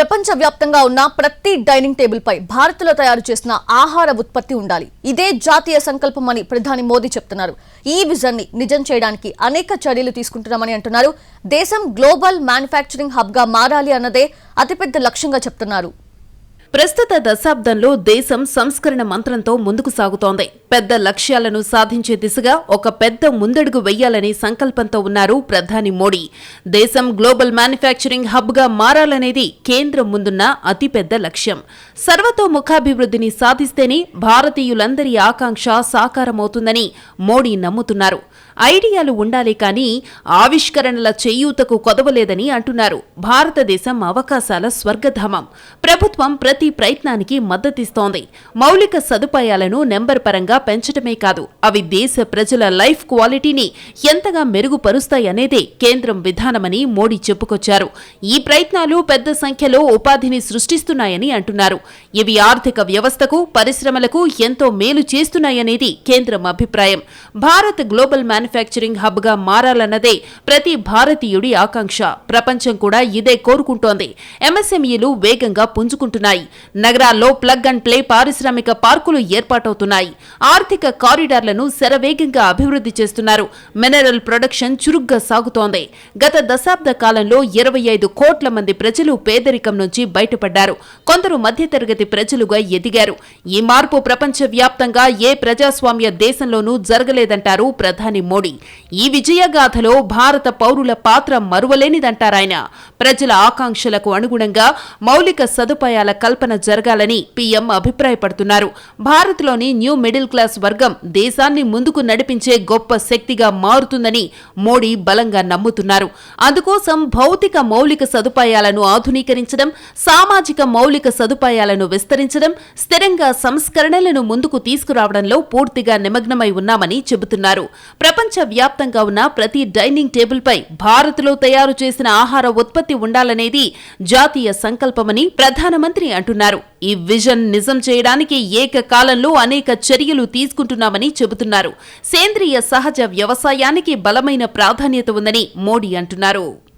ప్రపంచవ్యాప్తంగా ఉన్న ప్రతి డైనింగ్ టేబుల్ పై భారత్లో తయారు చేసిన ఆహార ఉత్పత్తి ఉండాలి. ఇదే జాతీయ సంకల్పం అని ప్రధాని మోదీ చెప్తున్నారు. ఈ విజన్ని నిజం చేయడానికి అనేక చర్యలు తీసుకుంటున్నామని అంటున్నారు. దేశం గ్లోబల్ మ్యానుఫ్యాక్చరింగ్ హబ్గా మారాలి అన్నదే అతిపెద్ద లక్ష్యంగా చెప్తున్నారు. ప్రస్తుత దశాబ్దంలో దేశం సంస్కరణ మంత్రంతో ముందుకు సాగుతోంది. పెద్ద లక్ష్యాలను సాధించే దిశగా ఒక పెద్ద ముందడుగు వెయ్యాలనే సంకల్పంతో ఉన్నారు ప్రధాని మోడీ. దేశం గ్లోబల్ మ్యానుఫ్యాక్చరింగ్ హబ్గా మారాలనేది కేంద్రం ముందున్న అతిపెద్ద లక్ష్యం. సర్వతోముఖాభివృద్ధిని సాధిస్తేనే భారతీయులందరి ఆకాంక్ష సాకారమవుతుందని మోడీ నమ్ముతున్నారు. ఐడియాలు ఉండాలి కానీ ఆవిష్కరణల చేయూతకు కొదవలేదని అంటున్నారు. భారతదేశం అవకాశాల స్వర్గధామం. ప్రభుత్వం ప్రతి ప్రయత్నానికి మద్దతిస్తోంది. మౌలిక సదుపాయాలను నెంబర్ పరంగా పెంచడమే కాదు అవి దేశ ప్రజల లైఫ్ క్వాలిటీని ఎంతగా మెరుగుపరుస్తాయనేదే కేంద్రం విధానమని మోడీ చెప్పుకొచ్చారు. ఈ ప్రయత్నాలు పెద్ద సంఖ్యలో ఉపాధిని సృష్టిస్తున్నాయని అంటున్నారు. ఇవి ఆర్థిక వ్యవస్థకు పరిశ్రమలకు ఎంతో మేలు చేస్తున్నాయనేది కేంద్రం అభిప్రాయం. భారత్ గ్లోబల్ మ్యానుఫ్యాక్చరింగ్ హబ్గా మారాలన్నదే ప్రతి భారతీయుడి ఆకాంక్ష. ప్రపంచం కూడా ఇదే కోరుకుంటోంది. ఎంఎస్ఎంఈలు వేగంగా పుంజుకుంటున్నాయి. నగరాల్లో ప్లగ్ అండ్ ప్లే పారిశ్రామిక పార్కులు ఏర్పాటవుతున్నాయి. ఆర్థిక కారిడార్లను శరవేగంగా అభివృద్ధి చేస్తున్నారు. మినరల్ ప్రొడక్షన్ చురుగ్గా సాగుతోంది. గత దశాబ్ద కాలంలో ఇరవై ఐదు కోట్ల మంది ప్రజలు పేదరికం నుంచి బయటపడ్డారు. కొందరు మధ్యతరగతి ప్రజలుగా ఎదిగారు. ఈ మార్పు ప్రపంచవ్యాప్తంగా ఏ ప్రజాస్వామ్య దేశంలోనూ జరగలేదంటారు ప్రధాని మోడీ. ఈ విజయగాథలో భారత పౌరుల పాత్ర మరువలేనిదంటారాయన. ప్రజల ఆకాంక్షలకు అనుగుణంగా మౌలిక సదుపాయాల కల్పన జరగాలని పీఎం అభిప్రాయపడుతున్నారు. భారత్లోని న్యూ మిడిల్ క్లాస్ వర్గం దేశాన్ని ముందుకు నడిపించే గొప్ప శక్తిగా మారుతుందని మోడీ బలంగా నమ్ముతున్నారు. అందుకోసం భౌతిక మౌలిక సదుపాయాలను ఆధునీకరించడం సామాజిక మౌలిక సదుపాయాలను విస్తరించడం స్థిరంగా సంస్కరణలను ముందుకు తీసుకురావడంలో పూర్తిగా నిమగ్నమై ఉన్నామని చెబుతున్నారు. ప్రపంచ వ్యాప్తంగా ఉన్న ప్రతి డైనింగ్ టేబుల్పై భారత్లో తయారు చేసిన ఆహార ఉత్పత్తి ఉండాలనేది జాతీయ సంకల్పమని ప్రధానమంత్రి అంటున్నారు. ఈ విజన్ నిజం చేయడానికి ఏకకాలంలో అనేక చర్యలు తీసుకుంటున్నామని చెబుతున్నారు. సేంద్రియ సహజ వ్యవసాయానికి బలమైన ప్రాధాన్యత ఉందని మోడీ అంటున్నారు.